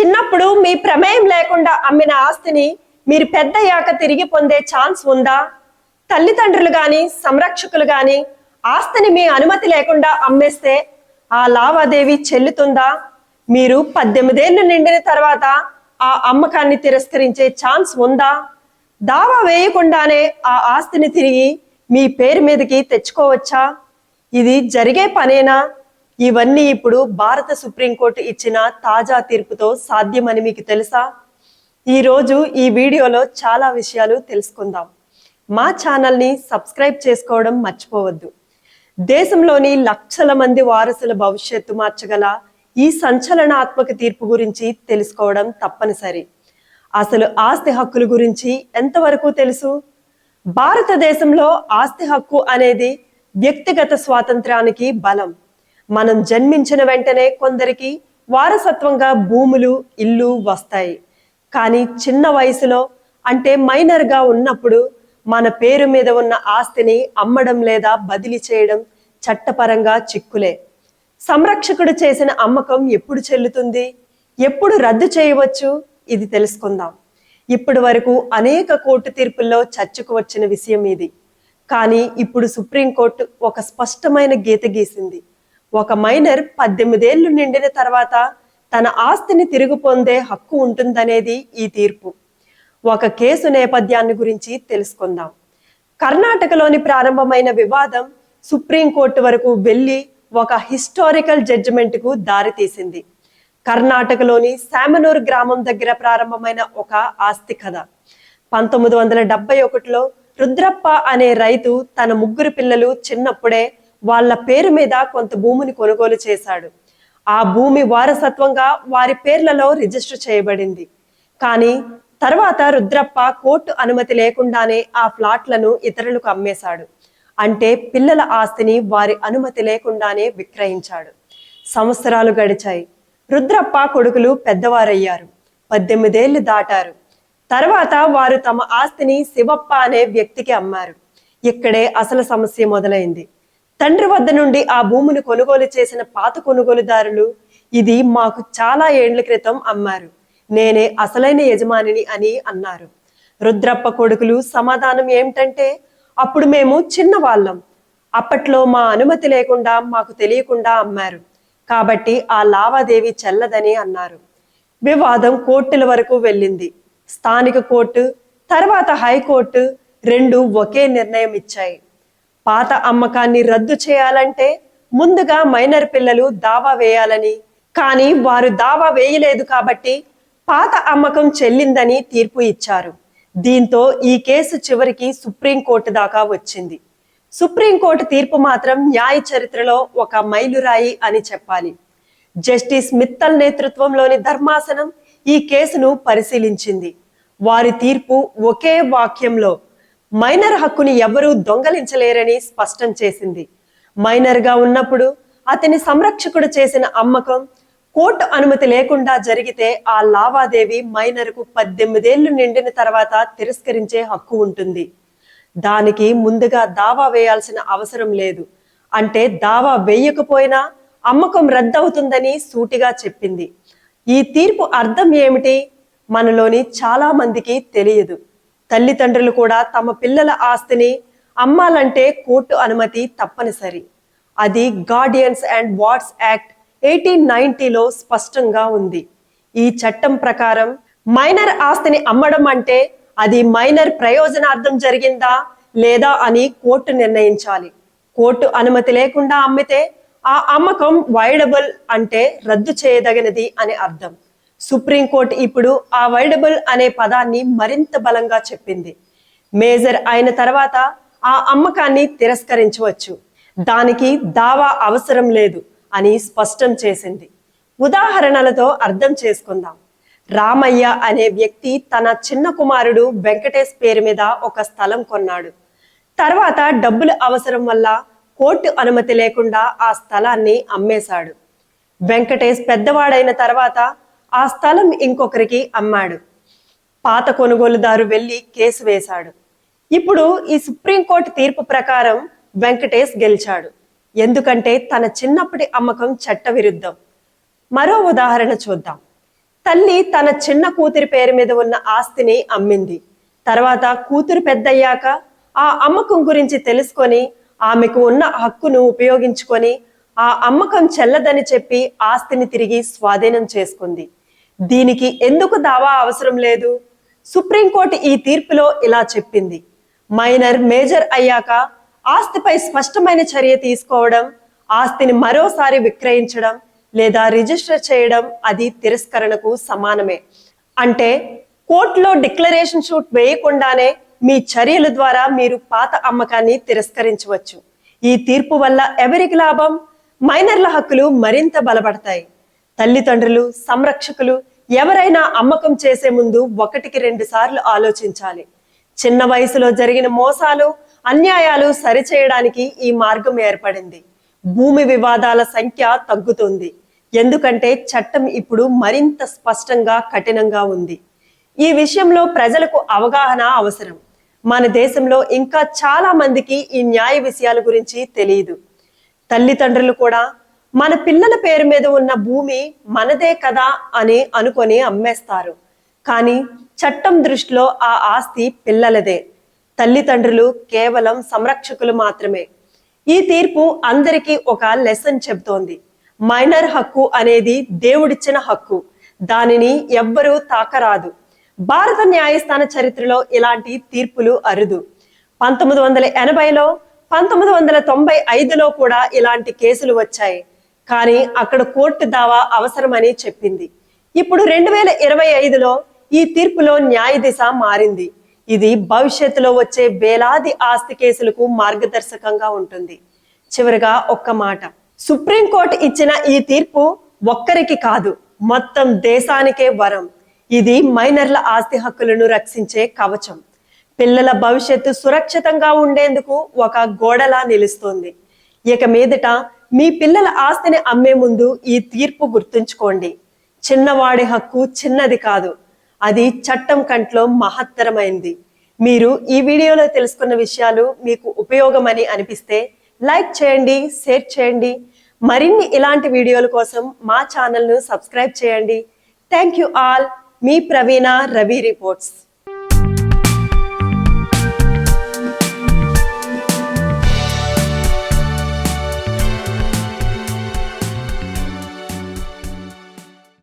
చిన్నప్పుడు మీ ప్రమేయం లేకుండా అమ్మిన ఆస్తిని మీరు పెద్దయ్యాక తిరిగి పొందే ఛాన్స్ ఉందా? తల్లిదండ్రులు కానీ సంరక్షకులు కానీ ఆస్తిని మీ అనుమతి లేకుండా అమ్మేస్తే ఆ లావాదేవీ చెల్లుతుందా? మీరు పద్దెనిమిదేళ్ళు నిండిన తర్వాత ఆ అమ్మకాన్ని తిరస్కరించే ఛాన్స్ ఉందా? దావా వేయకుండానే ఆ ఆస్తిని తిరిగి మీ పేరు మీదకి తెచ్చుకోవచ్చా? ఇది జరిగే పనేనా? ఇవన్నీ ఇప్పుడు భారత సుప్రీంకోర్టు ఇచ్చిన తాజా తీర్పుతో సాధ్యమని మీకు తెలుసా? ఈరోజు ఈ వీడియోలో చాలా విషయాలు తెలుసుకుందాం. మా ఛానల్ని సబ్స్క్రైబ్ చేసుకోవడం మర్చిపోవద్దు. దేశంలోని లక్షల మంది వారసుల భవిష్యత్తు మార్చగల ఈ సంచలనాత్మక తీర్పు గురించి తెలుసుకోవడం తప్పనిసరి. అసలు ఆస్తి హక్కుల గురించి ఎంతవరకు తెలుసు? భారతదేశంలో ఆస్తి హక్కు అనేది వ్యక్తిగత స్వాతంత్రానికి బలం. మనం జన్మించిన వెంటనే కొందరికి వారసత్వంగా భూములు ఇల్లు వస్తాయి. కానీ చిన్న వయసులో అంటే మైనర్గా ఉన్నప్పుడు మన పేరు మీద ఉన్న ఆస్తిని అమ్మడం లేదా బదిలీ చేయడం చట్టపరంగా చిక్కులే. సంరక్షకుడు చేసిన అమ్మకం ఎప్పుడు చెల్లుతుంది? ఎప్పుడు రద్దు చేయవచ్చు? ఇది తెలుసుకుందాం. ఇప్పటి వరకు అనేక కోర్టు తీర్పుల్లో చర్చకు వచ్చిన విషయం ఇది. కానీ ఇప్పుడు సుప్రీంకోర్టు ఒక స్పష్టమైన గీత గీసింది. ఒక మైనర్ పద్దెనిమిదేళ్ళు నిండిన తర్వాత తన ఆస్తిని తిరిగి పొందే హక్కు ఉంటుందనేది ఈ తీర్పు. ఒక కేసు నేపథ్యాన్ని గురించి తెలుసుకుందాం. కర్ణాటకలోని ప్రారంభమైన వివాదం సుప్రీంకోర్టు వరకు వెళ్ళి ఒక హిస్టారికల్ జడ్జిమెంట్కు దారితీసింది. కర్ణాటకలోని శామనూర్ గ్రామం దగ్గర ప్రారంభమైన ఒక ఆస్తి కథ. పంతొమ్మిది వందల డెబ్బై ఒకటిలో రుద్రప్ప అనే రైతు తన ముగ్గురు పిల్లలు చిన్నప్పుడే వాళ్ళ పేరు మీద కొంత భూమిని కొనుగోలు చేశాడు. ఆ భూమి వారసత్వంగా వారి పేర్లలో రిజిస్టర్ చేయబడింది. కానీ తర్వాత రుద్రప్ప కోర్టు అనుమతి లేకుండానే ఆ ఫ్లాట్లను ఇతరులకు అమ్మేశాడు. అంటే పిల్లల ఆస్తిని వారి అనుమతి లేకుండానే విక్రయించాడు. సంవత్సరాలు గడిచాయి. రుద్రప్ప కొడుకులు పెద్దవారయ్యారు. పద్దెనిమిదేళ్ళు దాటారు. తర్వాత వారు తమ ఆస్తిని శివప్ప అనే వ్యక్తికి అమ్మారు. ఇక్కడే అసలు సమస్య మొదలైంది. తండ్రి వద్ద నుండి ఆ భూమిని కొనుగోలు చేసిన పాత కొనుగోలుదారులు ఇది మాకు చాలా ఏండ్ల క్రితం అమ్మారు. నేనే అసలైన యజమానిని అని అన్నారు. రుద్రప్ప కొడుకులు సమాధానం ఏమిటంటే అప్పుడు మేము చిన్నవాళ్ళం అప్పట్లో మా అనుమతి లేకుండా మాకు తెలియకుండా అమ్మారు. కాబట్టి ఆ లావాదేవీ చెల్లదని అన్నారు. వివాదం కోర్టుల వరకు వెళ్ళింది. స్థానిక కోర్టు తర్వాత హైకోర్టు రెండు ఒకే నిర్ణయం ఇచ్చాయి. పాత అమ్మకాన్ని రద్దు చేయాలంటే ముందుగా మైనర్ పిల్లలు దావా వేయాలని. కానీ వారు దావా వేయలేదు కాబట్టి పాత అమ్మకం చెల్లిందని తీర్పు ఇచ్చారు. దీంతో ఈ కేసు చివరికి సుప్రీంకోర్టు దాకా వచ్చింది. సుప్రీంకోర్టు తీర్పు మాత్రం న్యాయ చరిత్రలో ఒక మైలురాయి అని చెప్పాలి. జస్టిస్ మిత్తల్ నేతృత్వంలోని ధర్మాసనం ఈ కేసును పరిశీలించింది. వారి తీర్పు ఒకే వాక్యంలో మైనర్ హక్కుని ఎవరూ దొంగలించలేరని స్పష్టం చేసింది. మైనర్గా ఉన్నప్పుడు అతని సంరక్షకుడు చేసిన అమ్మకం కోర్టు అనుమతి లేకుండా జరిగితే ఆ లావాదేవీ మైనర్కు పద్దెనిమిదేళ్ళు నిండిన తర్వాత తిరస్కరించే హక్కు ఉంటుంది. దానికి ముందుగా దావా వేయాల్సిన అవసరం లేదు. అంటే దావా వేయకపోయినా అమ్మకం రద్దవుతుందని సూటిగా చెప్పింది. ఈ తీర్పు అర్థం ఏమిటి? మనలోని చాలా మందికి తెలియదు. తల్లిదండ్రులు కూడా తమ పిల్లల ఆస్తిని అమ్మాలంటే కోర్టు అనుమతి తప్పనిసరి. అది guardians and wards act eighteen నైన్టీలో స్పష్టంగా ఉంది. ఈ చట్టం ప్రకారం మైనర్ ఆస్తిని అమ్మడం అంటే అది మైనర్ ప్రయోజనార్థం జరిగిందా లేదా అని కోర్టు నిర్ణయించాలి. కోర్టు అనుమతి లేకుండా అమ్మితే ఆ అమ్మకం వైడబుల్ అంటే రద్దు చేయదగినది అని అర్థం. సుప్రీంకోర్టు ఇప్పుడు ఆ వైడబుల్ అనే పదాన్ని మరింత బలంగా చెప్పింది. మేజర్ అయిన తర్వాత ఆ అమ్మకాన్ని తిరస్కరించవచ్చు. దానికి దావా అవసరం లేదు అని స్పష్టం చేసింది. ఉదాహరణలతో అర్థం చేసుకుందాం. రామయ్య అనే వ్యక్తి తన చిన్న కుమారుడు వెంకటేష్ పేరు మీద ఒక స్థలం కొన్నాడు. తర్వాత డబ్బులు అవసరం వల్ల కోర్టు అనుమతి లేకుండా ఆ స్థలాన్ని అమ్మేశాడు. వెంకటేష్ పెద్దవాడైన తర్వాత ఆ స్థలం ఇంకొకరికి అమ్మాడు. పాత కొనుగోలుదారు వెళ్ళి కేసు వేశాడు. ఇప్పుడు ఈ సుప్రీంకోర్టు తీర్పు ప్రకారం వెంకటేష్ గెలిచాడు. ఎందుకంటే తన చిన్నప్పటి అమ్మకం చట్టవిరుద్ధం. మరో ఉదాహరణ చూద్దాం. తల్లి తన చిన్న కూతురి పేరు మీద ఉన్న ఆస్తిని అమ్మింది. తర్వాత కూతురు పెద్దయ్యాక ఆ అమ్మకం గురించి తెలుసుకొని ఆమెకు ఉన్న హక్కును ఉపయోగించుకొని ఆ అమ్మకం చెల్లదని చెప్పి ఆస్తిని తిరిగి స్వాధీనం చేసుకుంది. దీనికి ఎందుకు దావా అవసరం లేదు? సుప్రీంకోర్టు ఈ తీర్పులో ఇలా చెప్పింది. మైనర్ మేజర్ అయ్యాక ఆస్తిపై స్పష్టమైన చర్య తీసుకోవడం ఆస్తిని మరోసారి విక్రయించడం లేదా రిజిస్టర్ చేయడం అది తిరస్కరణకు సమానమే. అంటే కోర్టులో డిక్లరేషన్ షూట్ వేయకుండానే మీ చర్యల ద్వారా మీరు పాత అమ్మకాన్ని తిరస్కరించవచ్చు. ఈ తీర్పు వల్ల ఎవరికి లాభం? మైనర్ల హక్కులు మరింత బలపడతాయి. తల్లిదండ్రులు సంరక్షకులు ఎవరైనా అమ్మకం చేసే ముందు ఒకటికి రెండు సార్లు ఆలోచించాలి. చిన్న వయసులో జరిగిన మోసాలు అన్యాయాలు సరిచేయడానికి ఈ మార్గం ఏర్పడింది. భూమి వివాదాల సంఖ్య తగ్గుతుంది. ఎందుకంటే చట్టం ఇప్పుడు మరింత స్పష్టంగా కఠినంగా ఉంది. ఈ విషయంలో ప్రజలకు అవగాహన అవసరం. మన దేశంలో ఇంకా చాలా మందికి ఈ న్యాయ విషయాల గురించి తెలియదు. తల్లిదండ్రులు కూడా మన పిల్లల పేరు మీద ఉన్న భూమి మనదే కదా అని అనుకొని అమ్మేస్తారు. కానీ చట్టం దృష్టిలో ఆ ఆస్తి పిల్లలదే. తల్లిదండ్రులు కేవలం సంరక్షకులు మాత్రమే. ఈ తీర్పు అందరికీ ఒక లెసన్ చెబుతోంది. మైనర్ హక్కు అనేది దేవుడిచ్చిన హక్కు. దానిని ఎవ్వరూ తాకరాదు. భారత న్యాయస్థాన చరిత్రలో ఇలాంటి తీర్పులు అరుదు. పంతొమ్మిది వందల ఎనభైలో పంతొమ్మిది వందల తొంభై ఐదులో కూడా ఇలాంటి కేసులు వచ్చాయి. కానీ అక్కడ కోర్టు దావా అవసరమని చెప్పింది. ఇప్పుడు రెండు వేల ఇరవై ఐదులో ఈ తీర్పులో న్యాయ దిశ మారింది. ఇది భవిష్యత్తులో వచ్చే వేలాది ఆస్తి కేసులకు మార్గదర్శకంగా ఉంటుంది. చివరిగా ఒక్క మాట. సుప్రీంకోర్టు ఇచ్చిన ఈ తీర్పు ఒక్కరికి కాదు మొత్తం దేశానికే వరం. ఇది మైనర్ల ఆస్తి హక్కులను రక్షించే కవచం. పిల్లల భవిష్యత్తు సురక్షితంగా ఉండేందుకు ఒక గోడలా నిలుస్తోంది. ఇక మీదట మీ పిల్లల ఆస్తిని అమ్మే ముందు ఈ తీర్పు గుర్తుంచుకోండి. చిన్నవాడి హక్కు చిన్నది కాదు. అది చట్టం కంట్లో మహత్తరమైంది. మీరు ఈ వీడియోలో తెలుసుకున్న విషయాలు మీకు ఉపయోగమని అనిపిస్తే లైక్ చేయండి షేర్ చేయండి. మరిన్ని ఇలాంటి వీడియోల కోసం మా ఛానల్ను సబ్స్క్రైబ్ చేయండి. Thank you all. Me Praveena Ravi reports.